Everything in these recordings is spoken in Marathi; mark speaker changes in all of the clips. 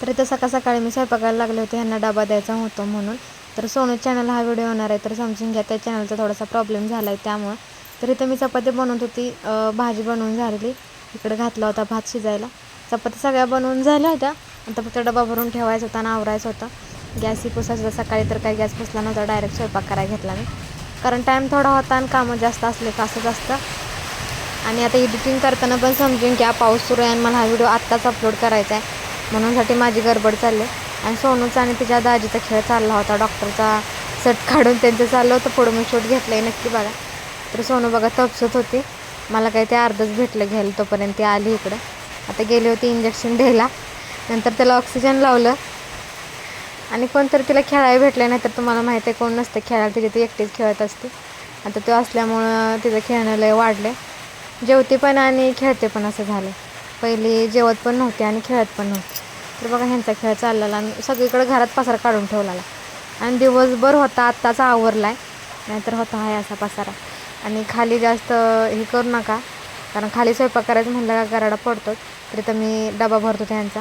Speaker 1: तर इथं सकाळ सकाळी मी स्वयंपाकाला लागले होते. ह्यांना डबा द्यायचा होता म्हणून. तर सोनू चॅनल हा व्हिडिओ होणार आहे तर समजून घ्या. त्या चॅनलचा थोडासा प्रॉब्लेम झाला आहे त्यामुळं. तर इथं मी चपाती बनवत होती भाजी बनवून झालेली. इकडे घातला होता भात शिजायला. चपाती सगळ्या बनवून झाल्या होत्या. आता फक्त डबा भरून ठेवायचा होता आणि आवरायचा होता. गॅसही पुसायचा. होता सकाळी तर काही गॅस पुसला नव्हता. डायरेक्ट स्वयंपाक करायला घेतला मी. कारण टाईम थोडा होता आणि कामं जास्त असले का असं जास्त. आणि आता एडिटिंग करताना पण समजून घ्या. पाऊस सुरू आहे आणि मला हा व्हिडिओ आत्ताच अपलोड करायचा आहे. म्हणूनसाठी माझी गडबड चालली. आहे. आणि सोनूचा आणि तिच्या दाजीचा खेळ चालला होता. डॉक्टरचा सट काढून त्यांचं चाललं होतं. पुढं मी शूट घेतलं आहे नक्की बघा. तर सोनू बघा तपसत होती. मला काही ते अर्धच भेटलं घ्यायला तोपर्यंत. ती आली इकडं. आता गेली होती इंजेक्शन द्यायला. नंतर त्याला ऑक्सिजन लावलं. आणि कोणतरी तिला खेळायला भेटलं नाही तर तुम्हाला माहीत आहे कोण नसतं खेळायला. तिथे ती एकटीच खेळत असते. आता तो असल्यामुळं तिचं खेळणं लय वाढले जेवते पण आणि खेळते पण असं झालं पहिली जेवत पण नव्हती आणि खेळत पण नव्हते. तर बघा ह्यांचा खेळ चाललेला आणि सगळीकडे घरात पसारा काढून ठेवलेला. आणि दिवसभर होता आत्ताचा आवरला आहे नाहीतर होता आहे असा पसारा. आणि खाली जास्त हे करू नका कारण खाली स्वयंपाक करायचं म्हणलं का गराडा पडतो तरी तर मी डबा भरतो त्यांचा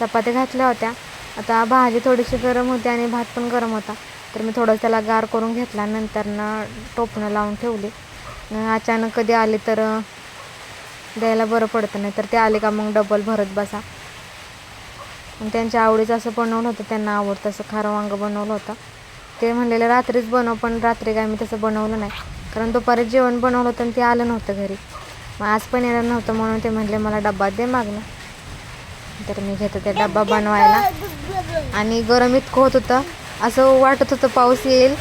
Speaker 1: चपात्या घातल्या होत्या. आता भाजी थोडीशी गरम होती आणि भात पण गरम होता. तर मी थोडं त्याला गार करून घेतला. नंतर ना टोपणं लावून ठेवली. अचानक कधी आले तर द्यायला बरं पडतं नाही तर ते आले का मग डबल भरत बसा. आणि त्यांच्या आवडीचं असं बनवलं होतं त्यांना आवडतं असं खारं वांगं बनवलं होतं. ते म्हणलेले रात्रीच बनव पण रात्री काय मी तसं बनवलं नाही. कारण दुपारी जेवण बनवलं होतं आणि ते आलं नव्हतं घरी. मग आज पण येणार नव्हतं म्हणून ते म्हणले मला डब्बा दे मागणं तर मी घेत होते डब्बा बनवायला. आणि गरम इतकं होत होतं असं वाटत होतं पाऊस येईल.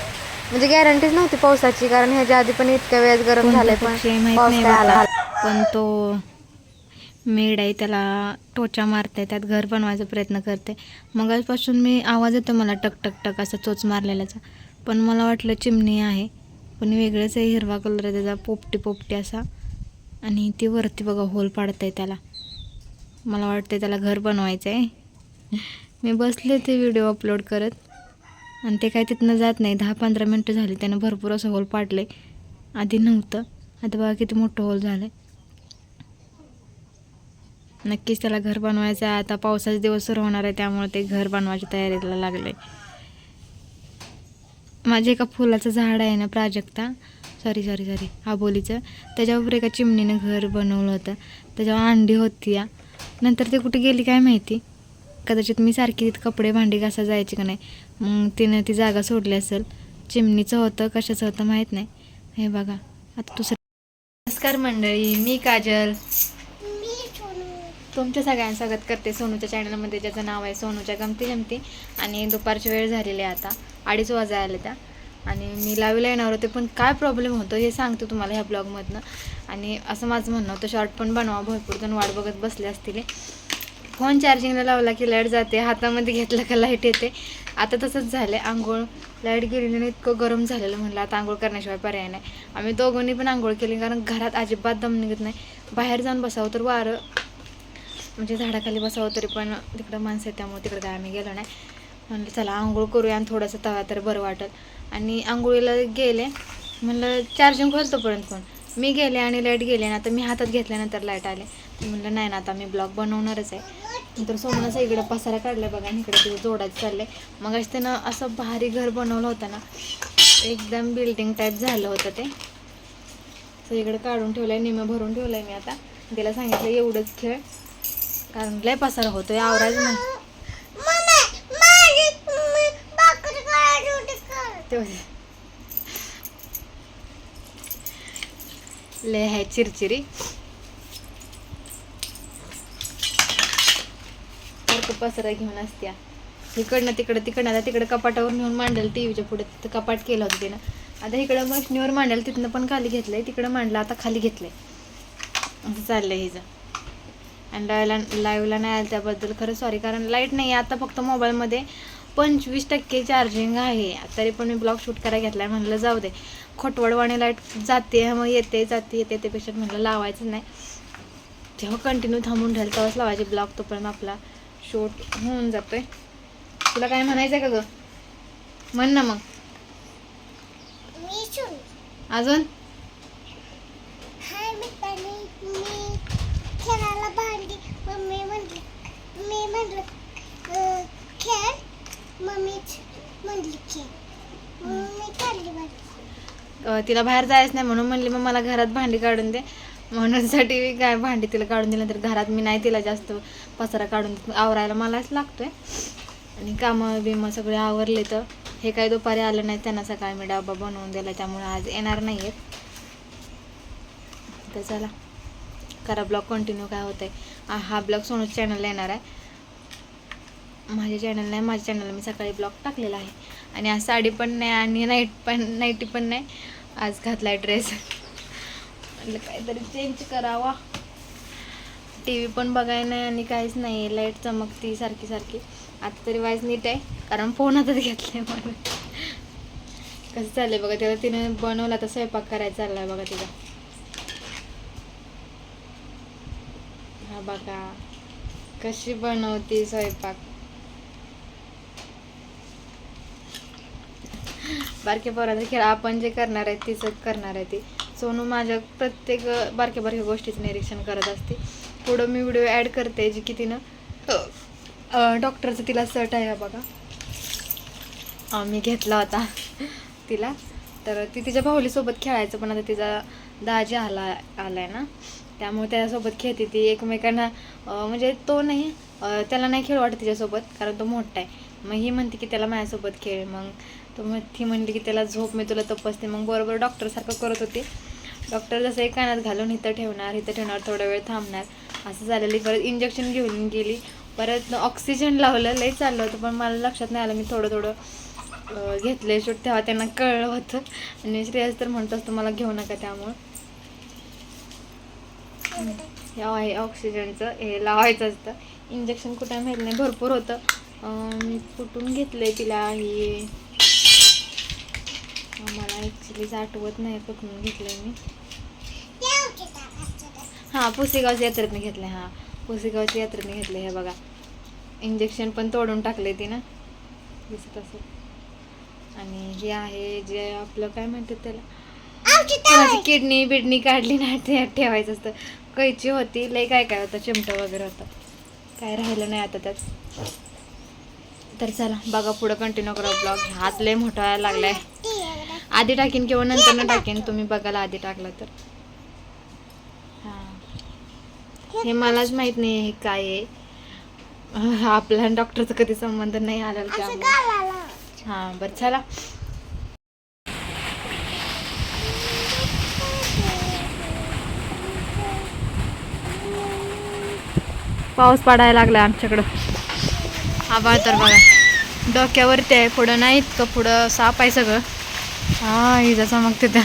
Speaker 1: म्हणजे गॅरंटीच नव्हती पावसाची कारण ह्याच्या आधी पण इतक्या वेळेस गरम झालंय पण पाऊस आला.
Speaker 2: पण तो मेड आहे त्याला टोचा मारते त्यात घर बनवायचा प्रयत्न करते मगाचपासून मी आवाज येतो मला टक टक टक असा चोच मारलेल्याचा. पण मला वाटलं चिमणी आहे. पण वेगळंच आहे हिरवा कलर आहे त्याचा पोपटी पोपटी असा. आणि ती वरती बघा होल पाडत आहे त्याला. मला वाटतं त्याला घर बनवायचं आहे मी बसले ते व्हिडिओ अपलोड करत. आणि ते काय तिथनं जात नाही. दहा पंधरा मिनटं झाली त्यानं भरपूर असं होल पाडले आधी नव्हतं. आता बघा किती मोठं होल झालं आहे नक्कीच त्याला घर बनवायचं आहे. आता पावसाचे दिवस सुरू होणार आहे त्यामुळे ते घर बनवायच्या तयारीला लागले. माझे एका फुलाचं झाड आहे ना प्राजक्ता. सॉरी सॉरी सॉरी आबोलीचं. त्याच्यावर एका चिमणीनं घर बनवलं होतं. त्याच्यावर अंडी होती या. नंतर ते कुठे गेली काय माहिती? कदाचित मी सारखी तिथं कपडे भांडी घासा जायची का नाही? मग तिनं ती जागा सोडली असेल. चिमणीचं होतं कशाचं होतं माहीत नाही. हे बघा. आता दुसरं नमस्कार मंडळी मी काजल. तुमच्या सगळ्यांना स्वागत करते सोनूच्या चॅनलमध्ये ज्याचं नाव आहे सोनूच्या गमती जमती. आणि दुपारची वेळ झालेली आहे आता. अडीच वाजा आले त्या. आणि मी लावीला येणार होते पण काय प्रॉब्लेम होतो हे सांगते तुम्हाला ह्या ब्लॉगमधनं आणि असं माझं म्हणणं होतं शॉर्ट पण बनवा भरपूर जण वाट बघत बसले असतील फोन चार्जिंगला लावला की लाइट जाते हातामध्ये घेतलं का लाइट येते. आता तसंच झालं आहे आंघोळ. लाइट गेलेली इतकं गरम झालेलं म्हणलं आता आंघोळ करण्याशिवाय पर्याय नाही. आम्ही दोघांनी पण आंघोळ केली कारण घरात अजिबात दम निघत नाही. बाहेर जाऊन बसावं तर वारं. म्हणजे झाडाखाली बसावं तरी पण तिकडं माणसं आहेत त्यामुळे तिकडं काय आम्ही गेलो नाही. म्हणलं चला आंघोळ करूया आणि थोडंसं तवा तर बरं वाटत आणि आंघोळीला गेले. म्हणलं चार्जिंग खोलतोपर्यंत फोन मी गेले आणि लाइट गेले ना आता मी हातात घेतल्यानंतर लाइट आले. म्हणलं नाही ना आता मी ब्लॉग बनवणारच आहे. नंतर सोमनाचा इकडं पसारा काढला बघा आणि इकडे तिथे जोडायचं आहे मग त्यानं असं भारी घर बनवलं होतं ना एकदम बिल्डिंग टाईप झालं होतं ते. तर इकडे काढून आहे निमं भरून ठेवलंय मी आता. तिला सांगितलं एवढंच खेळ. कारण लय पसारा होतोय आवरायचं नाही लय आहे चिरचिरी. पसरा घेऊन असत्या. इकडनं तिकडं तिकडनं आता तिकडं कपाटावर नेऊन मांडलं टी व्हीच्या पुढे तिथं कपाट केलं होतं तिनं. आता इकडं मशनीवर मांडलं तिथनं पण खाली घेतलंय तिकडं मांडलं आता खाली घेतलंय. असं चाललंय हिचं. आणि लाईव्हला लाईव्हला नाही आलं त्याबद्दल खरं सॉरी कारण लाइट नाही आहे आता फक्त मोबाईलमध्ये पंचवीस टक्के चार्जिंग आहे. तरी पण मी ब्लॉग शूट करायला घेतला म्हणलं जाऊ दे. खोटवडवाणी लाइट जाते मग येते जाते येते त्यापेक्षा म्हणलं लावायचं नाही. जेव्हा कंटिन्यू थांबून राहील तेव्हाच लावायचे ब्लॉग तोपर्यंत आपला शूट होऊन जातोय. तुला काय म्हणायचं आहे का ग? म्हण ना मग. अजून
Speaker 3: हाय मित्रांनो मी खेळायला भांडी. मम्मी म्हणली मी म्हटलं मम्मीच म्हणली खेळ. मी काढली
Speaker 2: भांडी तिला बाहेर जायचं नाही म्हणून म्हणली मग मला घरात भांडी काढून दे. म्हणूनसाठी काय भांडी तिला काढून दिलं तर घरात मी नाही तिला जास्त पसारा काढून आवरायला मलाच लागतोय. आणि कामं बिमं सगळे आवरले तर हे काही दुपारी आलं नाही त्यांना सकाळी मी डबा बनवून दिला त्यामुळे आज येणार नाही आहेत तर चला. करा ब्लॉग कंटिन्यू काय होत आहे हा ब्लॉग सोनूच चॅनलला येणार आहे. माझ्या चॅनल नाही माझ्या चॅनलला मी सकाळी ब्लॉग टाकलेला आहे. आणि आज साडी पण नाही आणि नाईट पण नाईटी पण नाही. आज घातला आहे ड्रेस म्हटलं काहीतरी चेंज करावा. टी व्ही पण बघायला नाही आणि काहीच नाही. लाइट चमकती सारखी सारखी. आता तरी वाईज नीट आहे कारण फोन हातात घेतलाय म्हणून कसं चाललंय बघा त्याला तिने बनवला तर स्वयंपाक करायचा चाललाय बघा तिला हा बघा. कशी बनवते स्वयंपाक? बारक्या पोरांचा खेळ आपण जे करणार आहे तीच करणार आहे ती. सोनू माझ्या प्रत्येक बारक्या बारक्या गोष्टीचं निरीक्षण करत असते. पुढं मी व्हिडिओ ॲड करते जी की तिनं डॉक्टरचं तिला सट आहे बघा. मी घेतला होता तिला. तर ती तिच्या भाऊलीसोबत खेळायचं पण आता तिचा दाजी आला आला आहे ना. त्यामुळे त्याच्यासोबत खेळते ती. एकमेकांना म्हणजे तो नाही त्याला नाही खेळ वाटत तिच्यासोबत कारण तो मोठा आहे. मग ही म्हणते की त्याला माझ्यासोबत खेळ. मग तो मग ती म्हणली की त्याला झोप मी तुला तपासते. मग बरोबर डॉक्टरसारखं करत होती. डॉक्टर जसं एक कानात घालून इथं ठेवणार इथं ठेवणार थोडा वेळ थांबणार. असं झालेली. परत इंजेक्शन घेऊन गेली. परत ऑक्सिजन लावलं लई चाललं होतं. पण मला लक्षात नाही आलं मी थोडं थोडं घेतलं शूट तेव्हा त्यांना कळलं होतं. आणि श्रेयस तर म्हणत असतो मला घेऊ नका त्यामुळं. हे आहे ऑक्सिजनचं हे लावायचं असतं. इंजेक्शन कुठं माहीत नाही भरपूर होतं. मी कुठून घेतलंय तिला हे? मला ॲक्च्युलीच आठवत नाही कुठून मी.
Speaker 3: होती त्या रस्त्याला.
Speaker 2: हां पुसेगावच्या यात्रेतनं घेतलं हां. पुसेगावच्या यात्रेतनं घेतलं हे बघा. इंजेक्शन पण तोडून टाकले ती ना दिसत असं आणि हे आहे जे आपलं काय म्हणतात त्याला? किडनी बिडनी काढली नाही ते ठेवायचं असतं. कैची होती लय काय काय होतं चिमटं वगैरे होतं. काय राहिलं नाही आता त्यात. तर चला बघा पुढं कंटिन्यू करा ब्लॉग हात लय मोठा व्हायला लागलाय. आधी टाकीन किंवा नंतर न टाकीन तुम्ही बघायला आधी टाकलं तर. हां. हे मलाच माहीत नाही हे काय आहे. आपल्या डॉक्टरचा कधी संबंध नाही
Speaker 3: गालाला.
Speaker 2: हां बरं चला. पाऊस पडायला लागला आमच्याकडं. आभाळ तर बघा. डोक्यावरती आहे पुढं नाही इतकं पुढं साप आहे सगळं. हा इजा चमकते त्या.